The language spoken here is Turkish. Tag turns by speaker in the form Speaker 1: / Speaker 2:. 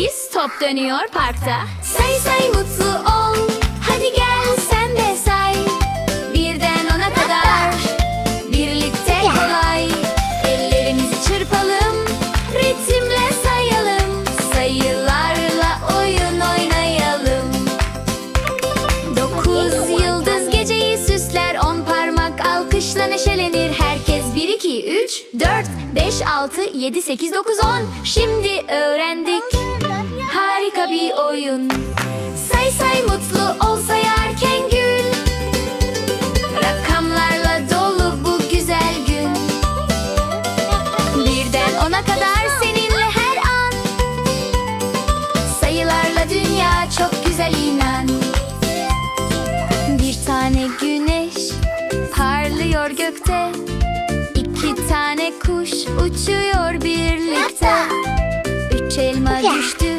Speaker 1: sekiz top dönüyor parkta. Say say mutlu ol. Hadi gel sen de say. Birden ona kadar. Birlikte kolay. Ellerimizi çırpalım Ritimle sayalım. Sayılarla oyun oynayalım. Dokuz yıldız geceyi süsler On parmak alkışla neşelenir. Herkes bir iki üç dört beş altı yedi sekiz dokuz on. Şimdi Say say mutlu ol sayarken gül. Rakamlarla dolu bu güzel gün. Birden ona kadar seninle her an. Sayılarla dünya çok güzel inan. Bir tane güneş parlıyor gökte. İki tane kuş uçuyor birlikte. Üç elma düştü